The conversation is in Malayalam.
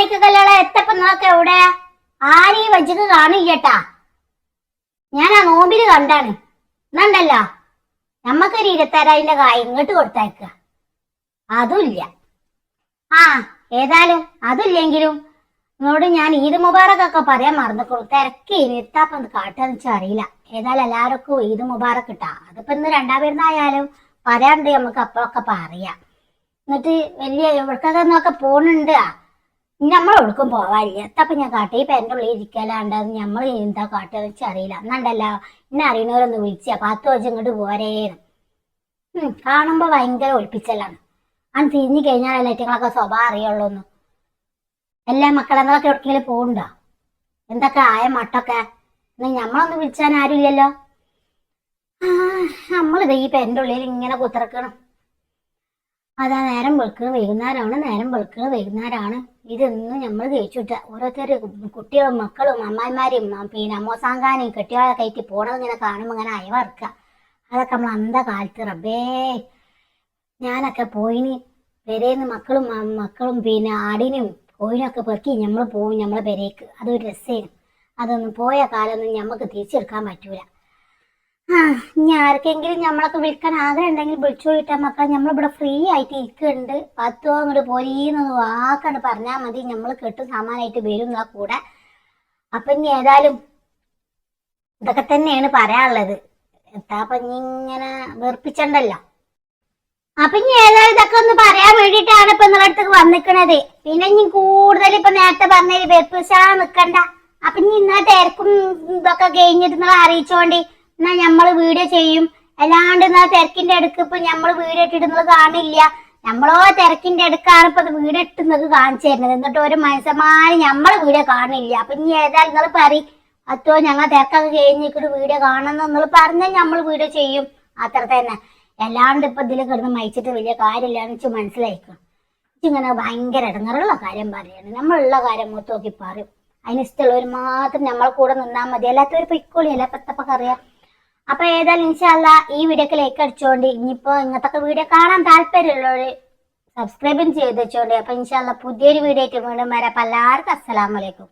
മാണിക്കല്ലോളെ എത്തപ്പ നോക്ക എവിടെ? ആരെയും വെച്ചിട്ട് കാണില്ലട്ടാ. ഞാൻ ആ നോമ്പിൽ കണ്ടാണ്. എന്നുണ്ടല്ലോ നമ്മക്കൊരു ഇരുപത്താറായിരം കായ് ഇങ്ങോട്ട് കൊടുത്തേക്ക അതുമില്ല. ആ ഏതായാലും അതില്ലെങ്കിലും എന്നോട് ഞാൻ ഈദ് മുബാറക്കൊക്കെ പറയാൻ മറന്നിക്കോളൂ. തിരക്കി നിർത്താപ്പം കാട്ടാന്ന് വെച്ചാൽ അറിയില്ല. ഏതായാലും എല്ലാവർക്കും ഈദ് മുബാറക് കിട്ടാ അതിപ്പോ ഇന്ന് രണ്ടാം പെരുന്നായാലും പറയാണ്ട് നമുക്ക് അപ്പോഴൊക്കെ പറയാം. എന്നിട്ട് വലിയ ഇവിടക്കൊക്കെ നോക്കെ പോണുണ്ട്? നമ്മൾ എവിടേക്കും പോവാനില്ല എത്തപ്പം ഞാൻ കാട്ടി. ഈ പെന്റെ ഉള്ളിൽ ഇരിക്കലാണ്ട് നമ്മൾ എന്താ കാട്ടുക വെച്ച് അറിയില്ല. എന്നാണ്ടല്ലോ എന്നെ അറിയണവരൊന്ന് വിളിച്ച. പത്ത് വെച്ച് ഇങ്ങോട്ട് പോരേന്ന്. ഉം, കാണുമ്പോ ഭയങ്കര ഒളിപ്പിച്ചലാണ്. അന്ന് തിരിഞ്ഞു കഴിഞ്ഞാൽ ഏറ്റങ്ങളൊക്കെ സ്വഭാവം അറിയുള്ളൂന്ന്. എല്ലാ മക്കളെ മക്കളെങ്ങളൊക്കെ എവിടെക്കെങ്കിലും പോകണ്ടോ എന്തൊക്കെ ആയ മട്ടൊക്കെ? എന്നാ ഞമ്മളൊന്ന് വിളിച്ചാൻ ആരുമില്ലല്ലോ. നമ്മളിത് ഈ പെന്റെ ഉള്ളിൽ ഇങ്ങനെ കുത്തിറക്കണം. അതാ നേരം വെളുക്കണ. വൈകുന്നേരമാണ് നേരം വെളുക്കണ. വൈകുന്നേരമാണ് ഇതൊന്നും നമ്മൾ കഴിച്ചുവിട്ട ഓരോരുത്തർ കുട്ടികളും മക്കളും അമ്മായിമാരും പിന്നെ അമ്മോസാങ്കാനും കെട്ടികളെ കയറ്റി പോണത് ഇങ്ങനെ കാണുമ്പോൾ ഇങ്ങനെ അയവറക്കുക അതൊക്കെ നമ്മൾ അന്ത കാലത്ത് റബ്ബേ. ഞാനൊക്കെ പോയിന് പെരേന്ന് മക്കളും മക്കളും പിന്നെ ആടിനും കോയിനൊക്കെ പെറുക്കി നമ്മൾ പോവും നമ്മളെ പെരേക്ക്. അതൊരു രസമായിരുന്നു അതൊന്നും പോയ കാലമൊന്നും നമുക്ക് തിരിച്ചെടുക്കാൻ പറ്റൂല. ഇനി ആർക്കെങ്കിലും നമ്മളൊക്കെ വിളിക്കാൻ ആഗ്രഹം ഉണ്ടെങ്കിൽ വിളിച്ചു പോയിട്ടാ മക്കളെ നമ്മളിവിടെ ഫ്രീ ആയിട്ട് ഇരിക്കുന്നുണ്ട്. പത്തോ അങ്ങോട്ട് പോരീന്നൊന്ന് വാക്കണ്ട് പറഞ്ഞാൽ മതി. നമ്മൾ കെട്ടും സാമാനായിട്ട് വരും ആ കൂടെ. അപ്പൊ ഇനി ഏതായാലും ഇതൊക്കെ തന്നെയാണ് പറയാനുള്ളത്. എത്താപ്പൊ ഇനി ഇങ്ങനെ വെറുപ്പിച്ചണ്ടല്ലോ. അപ്പൊ ഇനി ഏതായാലും ഇതൊക്കെ ഒന്ന് പറയാൻ വേണ്ടിയിട്ടാണ് ഇപ്പൊ നിങ്ങളുടെ അടുത്തേക്ക് വന്നിക്കണത്. പിന്നെ ഇനി കൂടുതൽ ഇപ്പൊ നേരത്തെ പറഞ്ഞ വെറുപ്പിച്ചാ നിക്കണ്ട. അപ്പൊ ഇനി ഇന്നത്തെ ഇതൊക്കെ കഴിഞ്ഞിട്ട് നിങ്ങൾ അറിയിച്ചോണ്ടി. എന്നാ നമ്മൾ വീഡിയോ ചെയ്യും. അല്ലാണ്ട് എന്നാ തിരക്കിന്റെ അടുക്ക് ഇപ്പൊ നമ്മൾ വീഡിയോ ഇട്ടിടുന്നത് കാണില്ല. നമ്മളോ തിരക്കിന്റെ അടുക്കാണ് ഇപ്പൊ വീഡിയോ ഇട്ടുന്നത് കാണിച്ചു തരുന്നത്. എന്നിട്ട് ഒരു മനസ്സമാരി നമ്മൾ വീഡിയോ കാണില്ല. അപ്പൊ ഇനി ഏതാ നിങ്ങൾ പറ അത്തോ ഞങ്ങൾ തിരക്കൊക്കെ കഴിഞ്ഞിട്ട് വീഡിയോ കാണണം നിങ്ങൾ പറഞ്ഞാൽ നമ്മൾ വീഡിയോ ചെയ്യും. അത്ര തന്നെ. അല്ലാണ്ട് ഇപ്പൊ ഇതിൽ കിടന്ന് മയിച്ചിട്ട് വലിയ കാര്യമില്ലാന്ന് വെച്ച് മനസ്സിലായിക്കണം ഇങ്ങനെ ഭയങ്കര ഇടങ്ങറുള്ള കാര്യം പറയാണ്. നമ്മളുള്ള കാര്യം മൊത്തം നോക്കി പറയും. അതിന് ഇഷ്ടമുള്ളവർ മാത്രം നമ്മളെ കൂടെ നിന്നാൽ മതി. അല്ലാത്തവർ പൊയ്ക്കോളി അല്ല പത്തപ്പൊക്കെ അറിയാം. അപ്പൊ ഏതായാലും ഇൻഷാല്ല ഈ വീഡിയോക്ക് ലൈക്ക് അടിച്ചോണ്ട്. ഇനിയിപ്പോ ഇങ്ങനത്തെ വീഡിയോ കാണാൻ താല്പര്യമുള്ളവര് സബ്സ്ക്രൈബും ചെയ്ത് വെച്ചോണ്ട്. അപ്പൊ ഇൻഷാല്ല പുതിയൊരു വീഡിയോ ആയിട്ട് വീണ്ടും വരാം. അപ്പൊ എല്ലാവർക്കും അസ്സലാമലൈക്കും